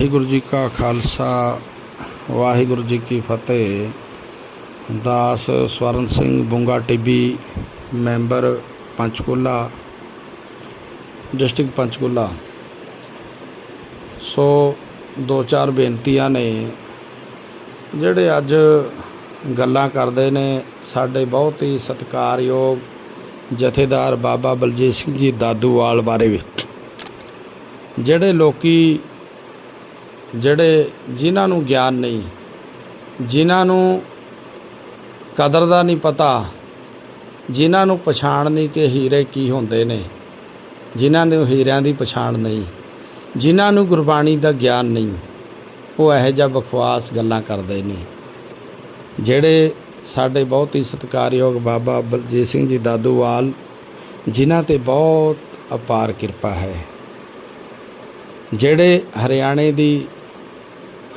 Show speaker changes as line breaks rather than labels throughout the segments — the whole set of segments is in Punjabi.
ਵਾਹਿਗੁਰੂ ਜੀ ਕਾ ਖਾਲਸਾ, ਵਾਹਿਗੁਰੂ ਜੀ ਕੀ ਫਤਿਹ। ਦਾਸ Swaran Singh Bunga Tibbi, member Panchkula, district Panchkula. So, ਦੋ ਚਾਰ ਬੇਨਤੀਆਂ ਨੇ, ਜਿਹੜੇ ਅੱਜ ਗੱਲਾਂ ਕਰਦੇ ਨੇ, ਸਾਡੇ ਬਹੁਤ ਹੀ ਸਤਿਕਾਰਯੋਗ ਜਥੇਦਾਰ ਬਾਬਾ ਬਲਜੀਤ ਸਿੰਘ ਜੀ ਦਾਦੂਵਾਲ ਬਾਰੇ ਵੀ। ਜਿਹੜੇ ਲੋਕੀ ਜਿਹੜੇ ਜਿਨ੍ਹਾਂ ਨੂੰ ਗਿਆਨ ਨਹੀਂ, ਜਿਨ੍ਹਾਂ ਨੂੰ ਕਦਰ ਦਾ ਨਹੀਂ ਪਤਾ, ਜਿਨ੍ਹਾਂ ਨੂੰ ਪਛਾਣ ਨਹੀਂ ਕਿ ਹੀਰੇ ਕੀ ਹੁੰਦੇ ਨੇ, ਜਿਨ੍ਹਾਂ ਨੂੰ ਹੀਰਿਆਂ ਦੀ ਪਛਾਣ ਨਹੀਂ, ਜਿਨ੍ਹਾਂ ਨੂੰ ਗੁਰਬਾਣੀ ਦਾ ਗਿਆਨ ਨਹੀਂ, ਉਹ ਇਹੋ ਜਿਹਾ ਬਕਵਾਸ ਗੱਲਾਂ ਕਰਦੇ ਨੇ। ਜਿਹੜੇ ਸਾਡੇ ਬਹੁਤ ਹੀ ਸਤਿਕਾਰਯੋਗ ਬਾਬਾ ਬਲਜੀਤ ਸਿੰਘ ਜੀ ਦਾਦੂਵਾਲ, ਜਿਨ੍ਹਾਂ ਤੇ ਬਹੁਤ ਅਪਾਰ ਕਿਰਪਾ ਹੈ, ਜਿਹੜੇ ਹਰਿਆਣੇ ਦੀ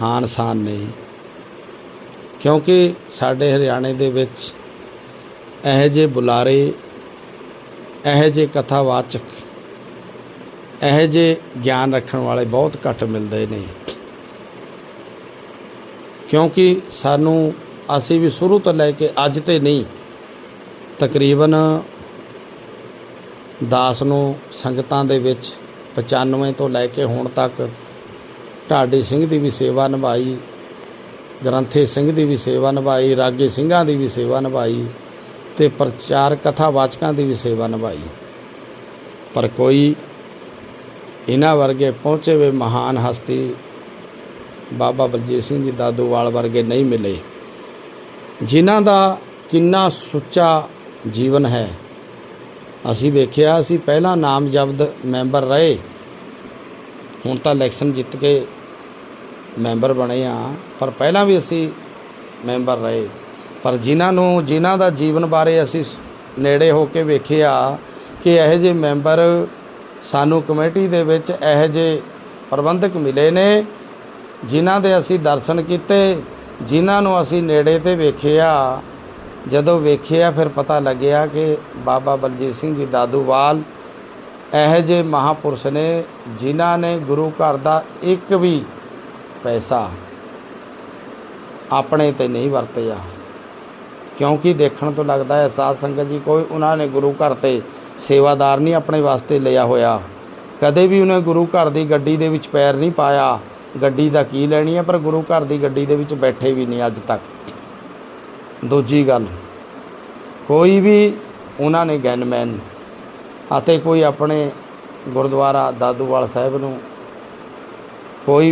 ਹਾਨ ਸਾਨ ਨੇ ਕਿਉਂਕਿ ਸਾਡੇ ਹਰਿਆਣੇ ਦੇ ਵਿੱਚ ਇਹੋ ਜਿਹੇ ਬੁਲਾਰੇ, ਇਹੋ ਜਿਹੇ ਕਥਾਵਾਚਕ, ਇਹੋ ਜਿਹੇ ਗਿਆਨ ਰੱਖਣ ਵਾਲੇ ਬਹੁਤ ਘੱਟ ਮਿਲਦੇ ਨੇ। ਕਿਉਂਕਿ ਸਾਨੂੰ, ਅਸੀਂ ਵੀ ਸ਼ੁਰੂ ਤੋਂ ਲੈ ਕੇ ਅੱਜ ਤੇ ਨਹੀਂ, ਤਕਰੀਬਨ ਦਾਸ ਨੂੰ ਸੰਗਤਾਂ ਦੇ ਵਿੱਚ 95 ਤੋਂ ਲੈ ਕੇ ਹੁਣ ਤੱਕ ਢਾਡੀ ਸਿੰਘ ਦੀ ਵੀ ਸੇਵਾ ਨਿਭਾਈ, ਗ੍ਰੰਥੇ ਸਿੰਘ ਦੀ ਵੀ ਸੇਵਾ ਨਿਭਾਈ, ਰਾਗੇ ਸਿੰਘਾਂ ਦੀ ਵੀ ਸੇਵਾ ਨਿਭਾਈ ਤੇ ਪ੍ਰਚਾਰ ਕਥਾਵਾਚਕਾਂ ਦੀ ਵੀ ਸੇਵਾ ਨਿਭਾਈ। ਪਰ ਕੋਈ ਇਹਨਾਂ ਵਰਗੇ ਪਹੁੰਚੇ ਹੋਏ ਮਹਾਨ ਹਸਤੀ ਬਾਬਾ ਬਲਜੀਤ ਸਿੰਘ ਜੀ ਦਾਦੂਵਾਲ ਵਰਗੇ ਨਹੀਂ ਮਿਲੇ, ਜਿਨ੍ਹਾਂ ਦਾ ਕਿੰਨਾ ਸੁੱਚਾ ਜੀਵਨ ਹੈ। ਅਸੀਂ ਵੇਖਿਆ ਅਸੀਂ ਪਹਿਲਾਂ ਨਾਮਜ਼ਬਦ ਮੈਂਬਰ ਰਹੇ ਹੁਣ ਤਾਂ ਇਲੈਕਸ਼ਨ ਜਿੱਤ ਕੇ ਮੈਂਬਰ ਬਣੇ ਆ, ਪਰ ਪਹਿਲਾਂ ਵੀ ਅਸੀਂ ਮੈਂਬਰ ਰਹੇ। ਪਰ ਜਿਨ੍ਹਾਂ ਨੂੰ, ਜਿਨ੍ਹਾਂ ਦਾ ਜੀਵਨ ਬਾਰੇ ਅਸੀਂ ਨੇੜੇ ਹੋ ਕੇ ਵੇਖਿਆ ਕਿ ਇਹੋ ਜਿਹੇ ਮੈਂਬਰ ਸਾਨੂੰ ਕਮੇਟੀ ਦੇ ਵਿੱਚ ਇਹੋ ਜਿਹੇ ਪ੍ਰਬੰਧਕ ਮਿਲੇ ਨੇ, ਜਿਨ੍ਹਾਂ ਦੇ ਅਸੀਂ ਦਰਸ਼ਨ ਕੀਤੇ, ਜਿਨ੍ਹਾਂ ਨੂੰ ਅਸੀਂ ਨੇੜੇ ਤੇ ਵੇਖਿਆ। ਜਦੋਂ ਵੇਖਿਆ, ਫਿਰ ਪਤਾ ਲੱਗਿਆ ਕਿ ਬਾਬਾ ਬਲਜੀਤ ਸਿੰਘ ਜੀ ਦਾਦੂਵਾਲ ਇਹੋ ਜਿਹੇ ਮਹਾਪੁਰਸ਼ ਨੇ ਜਿਨ੍ਹਾਂ ਨੇ ਗੁਰੂ ਘਰ ਦਾ ਇੱਕ ਵੀ ਪੈਸਾ ਆਪਣੇ ਤੇ ਨਹੀਂ ਵਰਤਿਆ। ਕਿਉਂਕਿ ਦੇਖਣ ਤੋਂ ਲੱਗਦਾ ਹੈ ਸਾਧ ਸੰਗਤ ਜੀ ਕੋਈ ਉਹਨਾਂ ਨੇ ਗੁਰੂ ਘਰ ਤੇ ਸੇਵਾਦਾਰ ਨਹੀਂ ਆਪਣੇ ਵਾਸਤੇ ਲਿਆ ਹੋਇਆ। ਕਦੇ ਵੀ ਉਹਨੇ ਗੁਰੂ ਘਰ ਦੀ ਗੱਡੀ ਦੇ ਵਿੱਚ ਪੈਰ ਨਹੀਂ ਪਾਇਆ। ਗੱਡੀ ਦਾ ਕੀ ਲੈਣੀ ਹੈ, ਪਰ ਗੁਰੂ ਘਰ ਦੀ ਗੱਡੀ ਦੇ ਵਿੱਚ ਬੈਠੇ ਵੀ ਨਹੀਂ ਅੱਜ ਤੱਕ। ਦੂਜੀ ਗੱਲ, ਕੋਈ ਵੀ ਉਹਨਾਂ ਨੇ ਗਨਮੈਨ ਅਤੇ ਕੋਈ ਆਪਣੇ ਗੁਰਦੁਆਰਾ ਦਾਦੂਵਾਲ ਸਾਹਿਬ ਨੂੰ ਕੋਈ ਵੀ